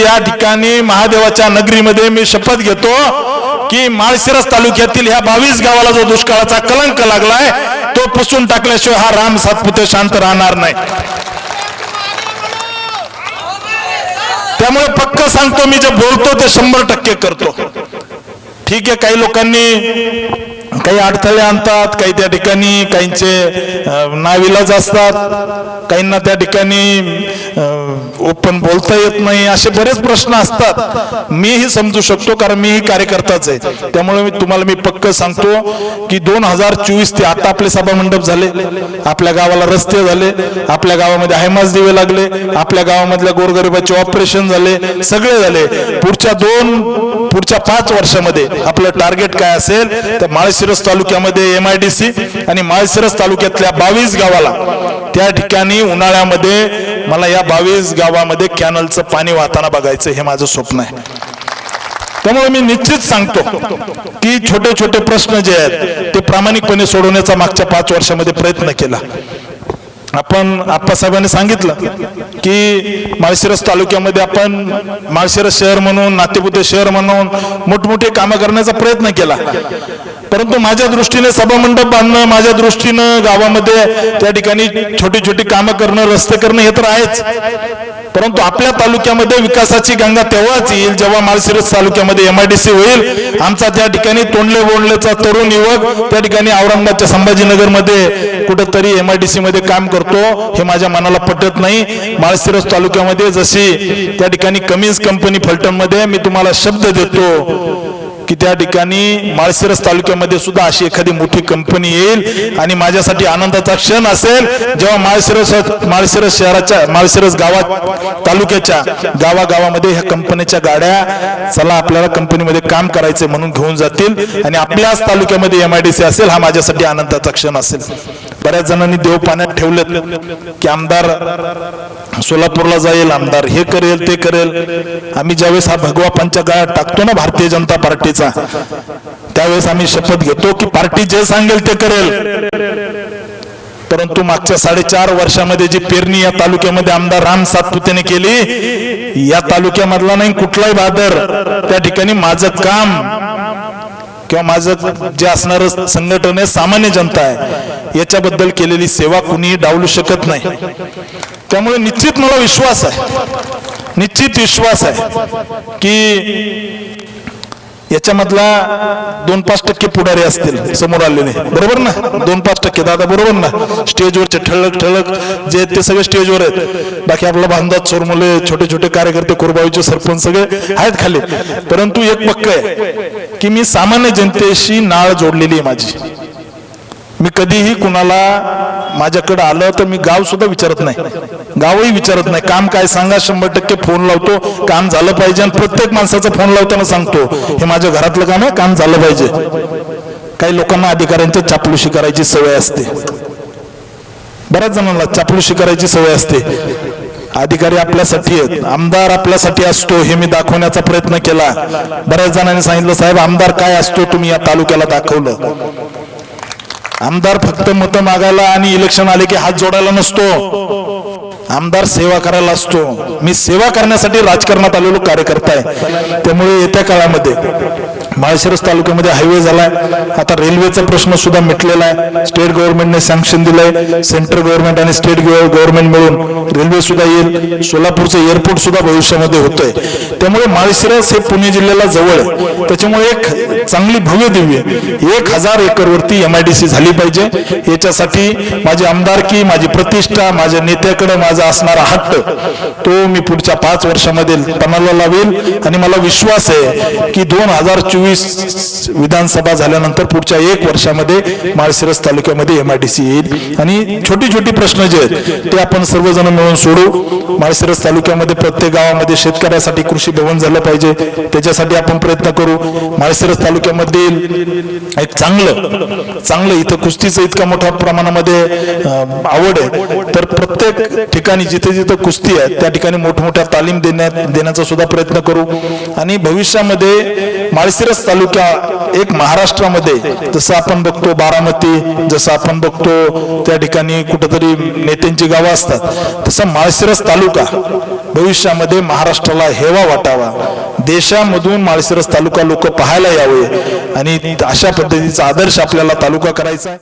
या ठिकाणी महादेवाच्या नगरीमध्ये मी शपथ घेतो की माळशिरस तालुक्यातील ह्या बावीस गावाला जो दुष्काळाचा कलंक लागलाय तो पुसून टाकल्याशिवाय हा राम सातपुते शांत राहणार नाही. त्यामुळे पक्क सांगतो मी जे बोलतो ते शंभर टक्के करतो. ठीक आहे काही लोकांनी काही अडथळे आणतात काही त्या ठिकाणी काहींचे नाविलाज असतात काहींना त्या ठिकाणी ओपन बोलता येत नाही असे बरेच प्रश्न असतात. मीही समजू शकतो कारण मीही कार्यकर्ताच आहे. त्यामुळे मी तुम्हाला मी पक्क सांगतो की दोन हजार चोवीस ते आता आपले सभा मंडप झाले. आपल्या गावाला रस्ते झाले. आपल्या गावामध्ये हायमास दिवे लागले. आपल्या गावामधल्या गोरगरिबाचे ऑपरेशन झाले. सगळे झाले. पुढच्या दोन पुढच्या पाच वर्षामध्ये आपलं टार्गेट काय असेल तर माळशिरस तालुक्यामध्ये एम आय डी सी आणि माळशिरस तालुक्यातल्या बावीस गावाला त्या ठिकाणी उन्हाळ्यामध्ये मला या बावीस गावामध्ये कॅनलचं पाणी वाहताना बघायचं हे माझं स्वप्न आहे. त्यामुळे मी निश्चित सांगतो की छोटे छोटे प्रश्न जे आहेत ते प्रामाणिकपणे सोडवण्याचा मागच्या पाच वर्षामध्ये प्रयत्न केला. आपण आप्पासाहेबांनी सांगितलं की माळशिरस तालुक्यामध्ये आपण माळशिरस शहर म्हणून नातेपुते शहर म्हणून मोठमोठे कामं करण्याचा प्रयत्न केला. परंतु माझ्या दृष्टीने सभामंडप बांधणं माझ्या दृष्टीनं गावामध्ये त्या ठिकाणी छोटी छोटी कामं करणं रस्ते करणं हे तर आहेच. परंतु आपल्या तालुक्यामध्ये विकासाची गंगा तेव्हाच येईल जेव्हा माळशिरस तालुक्यामध्ये एमआयडीसी होईल. आमचा त्या ठिकाणी तोंडले बोंडलेचा तरुण युवक त्या ठिकाणी औरंगाबादच्या संभाजीनगरमध्ये कुठंतरी एमआयडीसी मध्ये काम करतो. हे माझ्या मनाला पटत नाही. माळशिरस तालुक्यामध्ये जशी त्या ठिकाणी कमीज कंपनी फलटणमध्ये मी तुम्हाला शब्द देतो. की त्या ठिकाणी माळशिरस तालुक्यामध्ये सुद्धा अशी एखादी मोठी कंपनी येईल आणि माझ्यासाठी आनंदाचा क्षण असेल. जेव्हा माळशिरस माळशिरस शहराच्या माळशिरस गावात तालुक्याच्या गावागावामध्ये ह्या कंपनीच्या गाड्या चला आपल्याला कंपनीमध्ये काम करायचे म्हणून घेऊन जातील. आणि आपल्याच तालुक्यामध्ये एमआयडीसी असेल हा माझ्यासाठी आनंदाचा क्षण असेल. बऱ्याच जणांनी देव पाण्यात ठेवलेत की आमदार सोलापूरला जाईल आमदार हे करेल ते करेल. आम्ही ज्यावेळेस हा भगवा पंचा गाळा टाकतो ना भारतीय जनता पार्टीचा त्यावेळेस आम्ही शपथ घेतो की पार्टी जे सांगेल ते करेल. परंतु मागच्या साडेचार वर्षामध्ये जी पेरणी या तालुक्यामध्ये आमदार राम सातपुतेने केली या तालुक्यामधला नाही कुठलाही बादर त्या ठिकाणी माझं काम किंवा माझं जे असणार संघटन आहे सामान्य जनता आहे याच्याबद्दल केलेली सेवा कुणीही डावलू शकत नाही. त्यामुळे निश्चित मला विश्वास आहे. निश्चित विश्वास आहे की याच्यामधला दोन पाच टक्के पुढारी असतील समोर आलेले. बरोबर ना? दोन पाच टक्के. दादा बरोबर ना? स्टेजवरचे ठळक ठळक जे आहेत ते सगळे स्टेजवर आहेत. बाकी आपला बांधात चोरमुले छोटे छोटे कार्यकर्ते कुरबावीचे सरपंच सगळे आहेत खाली. परंतु एक पक्क आहे की मी सामान्य जनतेशी नाळ जोडलेली आहे माझी. मी कधीही कुणाला माझ्याकडे आलं तर मी गाव सुद्धा विचारत नाही. गावही विचारत नाही. काम काय सांगा शंभर टक्के फोन लावतो काम झालं पाहिजे आणि प्रत्येक माणसाचा फोन लावताना सांगतो हे माझ्या घरातलं काम आहे काम झालं पाहिजे. काही लोकांना अधिकाऱ्यांच्या चापलुशी करायची सवय असते. बऱ्याच जणांना चापलुशी करायची सवय असते. अधिकारी आपल्यासाठी आहेत. आमदार आपल्यासाठी असतो हे मी दाखवण्याचा प्रयत्न केला. बऱ्याच जणांनी सांगितलं साहेब आमदार काय असतो तुम्ही या तालुक्याला दाखवलं. आमदार फक्त मतं मागायला आणि इलेक्शन आले की हात जोडायला नसतो. आमदार सेवा करायला असतो. मी सेवा करण्यासाठी राजकारणात आलेलो कार्यकर्ता आहे. त्यामुळे येत्या काळामध्ये माळशिरस तालुक्यामध्ये हायवे झालाय. आता रेल्वेचा प्रश्न सुद्धा मिटलेला आहे. स्टेट गव्हर्नमेंटने सँक्शन दिलंय. सेंट्रल गव्हर्नमेंट आणि स्टेट गव्हर्नमेंट मिळून रेल्वे सुद्धा येईल. सोलापूरचं एअरपोर्ट सुद्धा भविष्यामध्ये होतंय. त्यामुळे माळशिरस हे पुणे जिल्ह्याला जवळ आहे. त्याच्यामुळे एक चांगली भव्य दिव्य एक हजार एकरवरती एम आय डी सी झाली पाहिजे. याच्यासाठी माझी आमदारकी माझी प्रतिष्ठा माझ्या नेत्याकडे माझा असणारा हट्ट तो मी पुढच्या पाच वर्षामध्ये पणाला लावेल. आणि मला विश्वास आहे की दोन हजार चोवीस विधानसभा झाल्यानंतर पुढच्या एक वर्षामध्ये माळशिरस तालुक्यामध्ये एमआयडीसी येईल. आणि छोटी छोटी प्रश्न जे आहेत ते आपण सर्वजण मिळून सोडू. माळशिरस तालुक्यामध्ये प्रत्येक गावामध्ये शेतकऱ्यासाठी कृषी भवन झालं पाहिजे त्याच्यासाठी आपण प्रयत्न करू. माळशिरस तालुक्यामध्ये एक चांगलं चांगलं इथं कुस्तीचं इतक्या मोठ्या प्रमाणामध्ये आवड आहे. तर प्रत्येक ठिकाणी जिथे जिथे कुस्ती आहे त्या ठिकाणी मोठमोठ्या तालीम देण्यात देण्याचा सुद्धा प्रयत्न करू. आणि भविष्यामध्ये माळशिरस माळशिरस तालुका एक महाराष्ट्रामध्ये जसं आपण बघतो बारामती जसं आपण बघतो त्या ठिकाणी कुठंतरी नेत्यांची गावं असतात तसं माळशिरस तालुका भविष्यामध्ये महाराष्ट्राला हेवा वाटावा. देशामधून माळशिरस तालुका लोक पाहायला यावे आणि अशा पद्धतीचा आदर्श आपल्याला तालुका करायचा आहे.